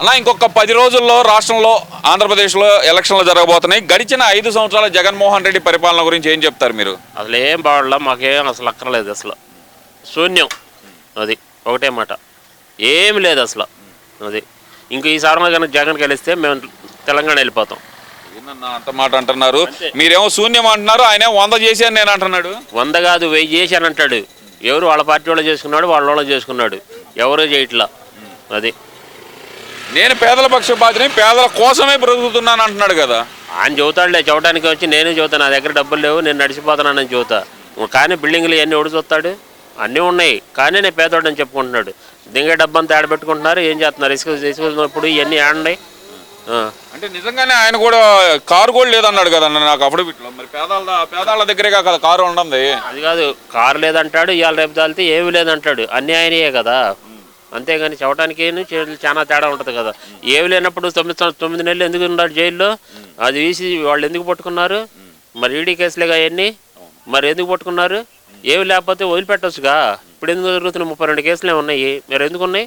అలా ఇంకొక పది రోజుల్లో రాష్ట్రంలో ఆంధ్రప్రదేశ్లో ఎలక్షన్లు జరగబోతున్నాయి. గడిచిన ఐదు సంవత్సరాల జగన్మోహన్ రెడ్డి పరిపాలన గురించి ఏం చెప్తారు మీరు? అసలు ఏం బాగోళ్ళ మాకేం అసలు అక్కర్లేదు అసలు. శూన్యం. అది ఒకటే మాట. ఏమి లేదు అసలు. అది ఇంక ఈ సారంలో కనుక జగన్ గెలిస్తే మేము తెలంగాణ వెళ్ళిపోతాం. అంత మాట అంటున్నారు? మీరేమో శూన్యం అంటున్నారు ఆయన వంద చేశాను నేను అంటున్నాడు. వంద కాదు వెయ్యి చేశాను అంటాడు ఎవరు వాళ్ళ పార్టీ వాళ్ళు చేసుకున్నాడు వాళ్ళ వాళ్ళు చేసుకున్నాడు. ఎవరు చేయట్లా. అది నేను పేదల పక్షపాతిని పేదల కోసమే బ్రతుకుతున్నాను అంటున్నాడు కదా. ఆయన చెబుతాడులే చూడటానికి వచ్చి నేనే చెబుతాను నా దగ్గర డబ్బులు లేవు నేను నడిచిపోతానని చెబుతా. కానీ బిల్డింగ్లు ఇవన్నీ ఎవడు చూస్తాడు? అన్నీ ఉన్నాయి కానీ నేను పేదోడని చెప్పుకుంటున్నాడు. దింగే డబ్బంతా ఏడ పెట్టుకుంటున్నారు ఏం చేస్తున్నారు? ఇసుక ఇసుకున్నప్పుడు ఇవన్నీ ఏడున్నాయి అంటే నిజంగానే ఆయన కూడా కారు కూడా లేదన్నాడు కదా నాకు అప్పుడు మరి పేదాల పేదాల దగ్గరేగా కదా కారు ఉండదు. అది కాదు కారు లేదంటాడు ఇవాళ రేపు తాలితే ఏమీ లేదంటాడు. అన్నీ ఆయనయే కదా. అంతేగాని చెప్పడానికి చాలా తేడా ఉంటుంది కదా. ఏమి లేనప్పుడు తొమ్మిది తొమ్మిది నెలలు ఎందుకు ఉన్నాడు జైల్లో? అది తీసి వాళ్ళు ఎందుకు పట్టుకున్నారు? మరి ఈడీ కేసులేగా అవన్నీ మరి ఎందుకు పట్టుకున్నారు? ఏమి లేకపోతే వదిలిపెట్టొచ్చుగా? ఇప్పుడు ఎందుకు జరుగుతున్నాయి ముప్పై రెండు కేసులే ఉన్నాయి? మరి ఎందుకు ఉన్నాయి.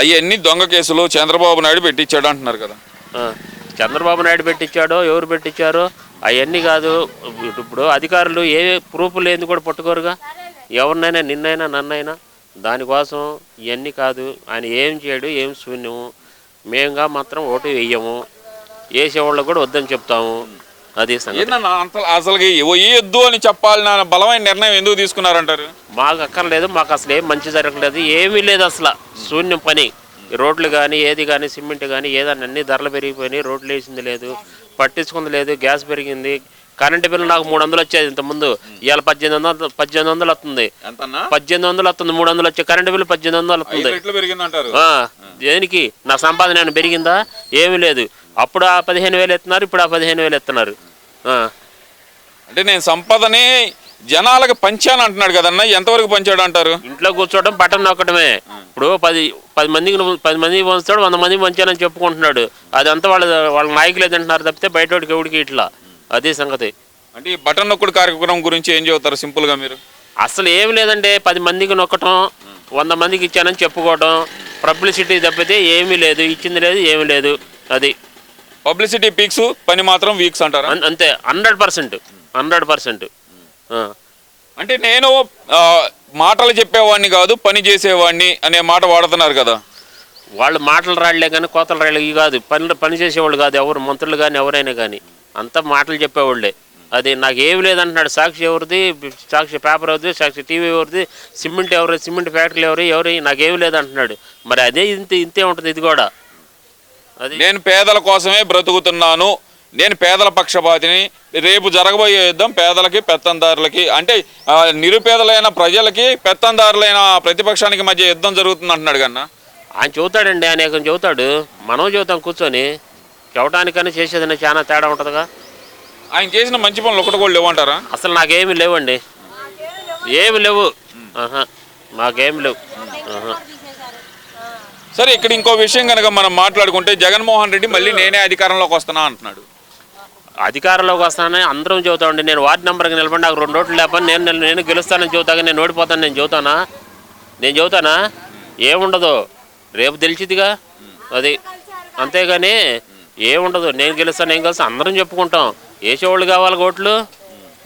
అవన్నీ దొంగ కేసులు చంద్రబాబు నాయుడు పెట్టించాడు అంటున్నారు కదా. చంద్రబాబు నాయుడు పెట్టించాడో ఎవరు పెట్టించారో అవన్నీ కాదు. ఇప్పుడు అధికారులు ఏ ప్రూఫ్ లేని కూడా పట్టుకోరుగా. ఎవరినైనా నిన్నైనా నన్నైనా దానికోసం ఇవన్నీ కాదు. ఆయన ఏం చేయడు ఏం శూన్యము. మేంగా మాత్రం ఓటు వేయము వేసేవాళ్ళకు కూడా వద్దని చెప్తాము. అది అసలుకి వేయొద్దు అని చెప్పాలని ఆయన బలమైన నిర్ణయం ఎందుకు తీసుకున్నారంటారు? మాకు అక్కర్లేదు మాకు అసలు ఏం మంచి జరగలేదు ఏమీ లేదు అసలు. శూన్యం పని. రోడ్లు కానీ ఏది కానీ సిమెంట్ కానీ ఏదన్నా అన్ని ధరలు పెరిగిపోయినాయి. రోడ్లు వేసింది లేదు పట్టించుకుంది లేదు గ్యాస్ పెరిగింది. కరెంటు బిల్లు నాకు మూడు వందలు వచ్చేది ఇంతకుముందు. ఇవాళ పద్దెనిమిది వందలు పద్దెనిమిది వందలు వస్తుంది. పద్దెనిమిది వందలు వస్తుంది మూడు వందలు వచ్చే కరెంటు బిల్లు పద్దెనిమిది వందలు వస్తుంది. దేనికి? నా సంపాదన ఏమైనా పెరిగిందా? ఏమీ లేదు. అప్పుడు ఆ పదిహేను వేలు ఎత్తున్నారు ఇప్పుడు ఆ పదిహేను వేలు ఎత్తున్నారు. ఆ. అంటే నేను సంపదని జనాలకు పంచాను అంటున్నాడు కదన్నా ఎంతవరకు పంచాడు అంటారు? ఇంట్లో కూర్చోవడం బటన్ నొక్కడమే ఇప్పుడు పది పది మందికి పది మందికి పంచుతాడు వంద మందికి పంచానని చెప్పుకుంటున్నాడు. అదంతా వాళ్ళ వాళ్ళ నాయకులు ఏదంటున్నారు తప్పితే బయటోడికి ఎవడికి ఇట్లా? అదే సంగతి. అంటే ఈ బటన్ నొక్కుడు కార్యక్రమం గురించి ఏం చెబుతారు సింపుల్గా మీరు? అసలు ఏమి లేదండి పది మందికి నొక్కటం వంద మందికి ఇచ్చానని చెప్పుకోవటం పబ్లిసిటీ తప్పితే ఏమీ లేదు ఇచ్చింది లేదు ఏమీ లేదు అది. పబ్లిసిటీ పీక్స్ పని మాత్రం వీక్స్ అంటారా? అన్- అంతే హండ్రెడ్ పర్సెంట్ హండ్రెడ్ పర్సెంట్ అంటే నేను ఆ, మాటలు చెప్పేవాడిని కాదు పని చేసేవాడిని అనే మాట వాడుతున్నారు కదా. వాళ్ళు మాటలు రాళ్ళే కానీ కోతలు ఇవి కాదు. పని పని చేసేవాళ్ళు కాదు ఎవరు మంత్రులు కానీ ఎవరైనా కానీ. అంతా మాటలు చెప్పేవాళ్ళే. అది నాకు ఏమి లేదంటున్నాడు. సాక్షి ఎవరిది? సాక్షి పేపర్ ఎవరిది? సాక్షి టీవీ ఎవరిది? సిమెంట్ ఎవరు సిమెంట్ ఫ్యాక్టరీలు ఎవరు ఎవరు? నాకేమి లేదంటున్నాడు. మరి అదే ఇంత ఇంతే ఉంటుంది ఇది కూడా. అది నేను పేదల కోసమే బ్రతుకుతున్నాను. నేను పేదల పక్షపాతిని. రేపు జరగబోయే యుద్ధం పేదలకి పెత్తందారులకి అంటే నిరుపేదలైన ప్రజలకి పెత్తందారులైన ప్రతిపక్షానికి మధ్య యుద్ధం జరుగుతుంది అంటున్నాడు కన్నా. ఆయన చెబుతాడండి అనేకం చెబుతాడు మనం చెబుతాం కూర్చొని చెప్పడానికని చేసేదని చాలా తేడా ఉంటుందిగా. ఆయన చేసిన మంచి పనులు ఒకటి కూడా లేవంటారా? అసలు నాకేమి లేవండి. ఏమి లేవు. ఆహా మాకేమి లేవు. ఆహా. సరే ఇక్కడ ఇంకో విషయం కనుక మనం మాట్లాడుకుంటే జగన్మోహన్ రెడ్డి మళ్ళీ నేనే అధికారంలోకి వస్తున్నా అంటున్నాడు. అధికారంలోకి వస్తానని అందరం చెబుతామండి నేను వార్డు నెంబర్కి నిలబడి నాకు రెండు ఓట్లు లేపని నేను నేను- నేను గెలుస్తానని చెబుతాగా నేను ఓడిపోతాను నేను చెబుతానా? నేను చెబుతానా? ఏముండదు. రేపు తెలిసిదిగా అది అంతేగాని ఏముండదు. నేను గెలుస్తాను నేను గెలుస్తాను అందరం చెప్పుకుంటాం. వేసేవాళ్ళు కావాలి ఓట్లు.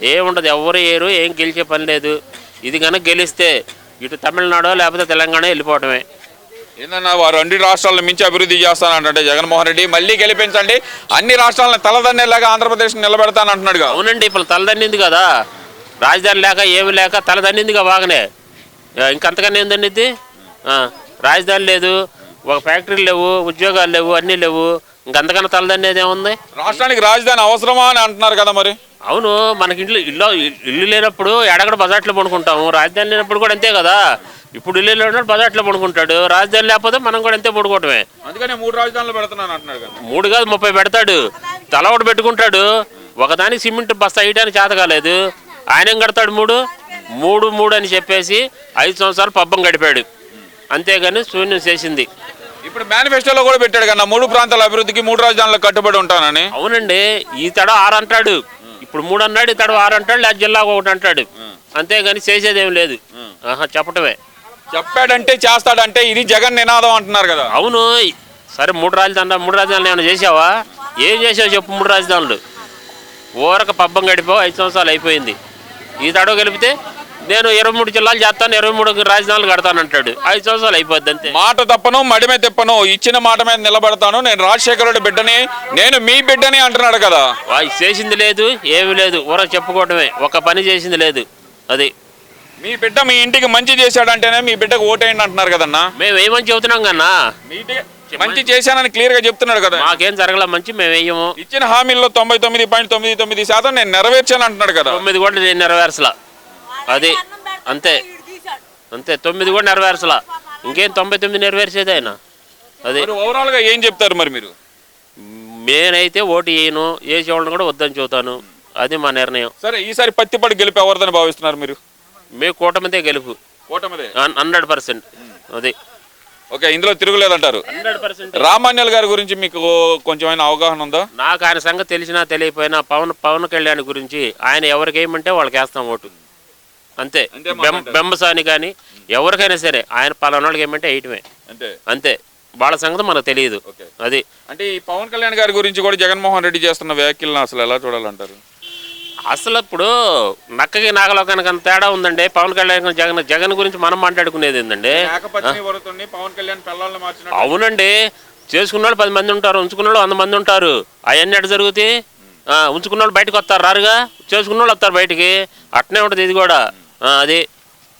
ఏముండదు. ఎవరు ఏరు ఏం గెలిచే పని లేదు. ఇది కనుక గెలిస్తే ఇటు తమిళనాడు లేకపోతే తెలంగాణ వెళ్ళిపోవటమే. ఏందన్నా వారు అన్ని రాష్ట్రాలను మించి అభివృద్ధి చేస్తానంటే జగన్మోహన్ రెడ్డి మళ్ళీ గెలిపించండి. అన్ని రాష్ట్రాలను తలదన్నేలాగా ఆంధ్రప్రదేశ్ నిలబెడతానంటున్నాడుగా అవునండి ఇప్పుడు తలదన్నింది కదా. రాజధాని లేక ఏమి లేక తలదన్నిందిగా బాగానే. ఇంకంతకన్నా ఏం ఆ, రాజధాని లేదు. ఒక ఫ్యాక్టరీలు లేవు ఉద్యోగాలు లేవు అన్నీ లేవు. ఇంకంతకన్నా తలదన్నేది ఏముంది? రాష్ట్రానికి రాజధాని అవసరమా అని అంటున్నారు కదా మరి. అవును మనకి ఇంట్లో ఇల్లు ఇల్లు లేనప్పుడు ఎడగడ బజాట్లో పడుకుంటాము. రాజధాని లేనప్పుడు కూడా అంతే కదా. ఇప్పుడు ఇల్లు లేనప్పుడు బజాట్లో పడుకుంటాడు. రాజధాని లేకపోతే మనం కూడా అంతే పడుకోవటమే. అందుకనే మూడు రాజధానులు పెడుతున్నాను అంటున్నాడు కదా. మూడు కాదు ముప్పై పెడతాడు. తల ఒకటి పెట్టుకుంటాడు. ఒకదానికి సిమెంట్ బస్తా వేయడానికి చేత కాలేదు. ఆయన ఏం కడతాడు మూడు? మూడు మూడు అని చెప్పేసి ఐదు సంవత్సరాలు పబ్బం గడిపాడు. అంతేగాని శూన్యం చేసింది. ఇప్పుడు మేనిఫెస్టోలో కూడా పెట్టాడు కదా మూడు ప్రాంతాల అభివృద్ధికి మూడు రాజధానులకు కట్టుబడి ఉంటానని. అవునండి ఈ తడ ఆరు అంటాడు. ఇప్పుడు మూడు అన్నాడు ఈ తడ ఆరు అంటాడు లేదా జిల్లా ఒకటి అంటాడు. అంతేగాని చేసేదేం లేదు. ఆహా చెప్పటమే. చెప్పాడంటే చేస్తాడంటే ఇది జగన్ నినాదం అంటున్నారు కదా. అవును సరే మూడు రాజధానులు మూడు రాజధానులు ఏమైనా చేసావా ఏం చేసావు చెప్పు మూడు రాజధానులు? ఊరక పబ్బం గడిపో ఐదు సంవత్సరాలు అయిపోయింది. ఈ తడవ గెలిపితే నేను ఇరవై మూడు జిల్లాలు చేస్తాను ఇరవై మూడు రాజధానులు కడతాను అంటాడు. ఐదు సంవత్సరాలు అయిపోద్ది అంతే. మాట తప్పను మడిమే తిప్పను ఇచ్చిన మాట మీద నిలబడతాను. నేను రాజశేఖర రెడ్డి బిడ్డని నేను మీ బిడ్డని అంటున్నాడు కదా. వాయి చేసింది లేదు ఏమీ లేదు ఊర చెప్పుకోవడమే ఒక పని చేసింది లేదు అది. మీ బిడ్డ మీ ఇంటికి మంచి చేశాడంటేనే మీ బిడ్డకు ఓటేయండి అంటున్నారు కదన్నా. మేము ఏమని చెబుతున్నాం కన్నా? మీ మంచి చేశానని క్లియర్గా చెప్తున్నాడు కదా. మాకేం జరగల మంచి మేము వేయము ఇచ్చిన హామీల్లో తొంభై తొమ్మిది పాయింట్ తొమ్మిది తొమ్మిది శాతం నేను నెరవేర్చాను అంటున్నాడు కదా. తొమ్మిది కూడా నేను నెరవేర్చలా. అది అంతే. అంతే తొమ్మిది కూడా నెరవేర్చలా. ఇంకేం తొంభై తొమ్మిది నెరవేర్చేది ఆయన. అది. మరి ఓవరాల్గా ఏం చెప్తారు మరి మీరు? నేనైతే ఓటు వేయను వేసేవాళ్ళని కూడా వద్దని చూతాను అది మా నిర్ణయం. సరే ఈసారి పత్తిపడి గెలిపి ఎవరిదని భావిస్తున్నారు మీరు? మీ కూటమితే గెలుపు. కూటమిదే. Hundred percent. అది. ఓకే ఇందులో తిరుగులేదంటారు. రామాన్యుల్ గారి గురించి మీకు కొంచెం అవగాహన ఉందా? నాకు ఆయన సంగతి తెలిసినా తెలియపోయినా పవన్ పవన్ కళ్యాణ్ గురించి ఆయన ఎవరికి వేయమంటే వాళ్ళకి వేస్తాం ఓటు. అంతే. బెంబసాని కానీ ఎవరికైనా సరే ఆయన పలానాళ్ళకి ఏమంటే వేయటమే అంటే అంతే. వాళ్ళ సంగతి మనకు తెలియదు. అది. అంటే ఈ పవన్ కళ్యాణ్ గారి గురించి కూడా జగన్మోహన్ రెడ్డి చేస్తున్న వ్యాఖ్యలను అసలు ఎలా చూడాలంటారు? అసలు ఇప్పుడు నక్కకి నాగలోకానికి అంత తేడా ఉందండి. పవన్ కళ్యాణ్ జగన్ జగన్ గురించి మనం మాట్లాడుకునేది మార్చిన అవునండి. చేసుకున్న వాళ్ళు పది మంది ఉంటారు ఉంచుకున్న వాళ్ళు వంద మంది ఉంటారు. అవన్నీ ఎట్ట జరుగుతాయి? ఆ, ఉంచుకున్న వాళ్ళు బయటకు వస్తారు రారుగా? చేసుకున్న వాళ్ళు వస్తారు బయటికి. అట్నే ఉంటుంది ఇది కూడా. అది.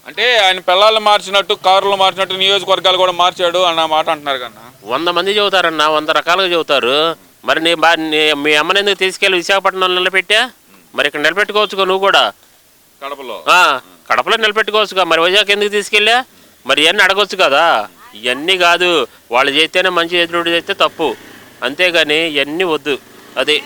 అంటే ఆయన పిల్లల్ని మార్చినట్టు కారులు మార్చినట్టు నియోజకవర్గాలు కూడా మార్చాడు అన్న మాట అంటున్నారు కన్నా. వంద మంది చెబుతారన్న వంద రకాలుగా చెబుతారు. మరి నీ బా మీ అమ్మని ఎందుకు తీసుకెళ్ళి విశాఖపట్నంలో నిలబెట్టా? మరి ఇక్కడ నిలబెట్టుకోవచ్చుగా నువ్వు కూడా? కడపలో. ఆ, కడపలో నిలబెట్టుకోవచ్చుగా. మరి వైజాగ్ ఎందుకు తీసుకెళ్ళా? మరి ఇవన్నీ అడగొచ్చు కదా. ఇవన్నీ కాదు. వాళ్ళు చేస్తేనే మంచి ఎదురుడు చేస్తే తప్పు. అంతేగాని ఇవన్నీ వద్దు. అది.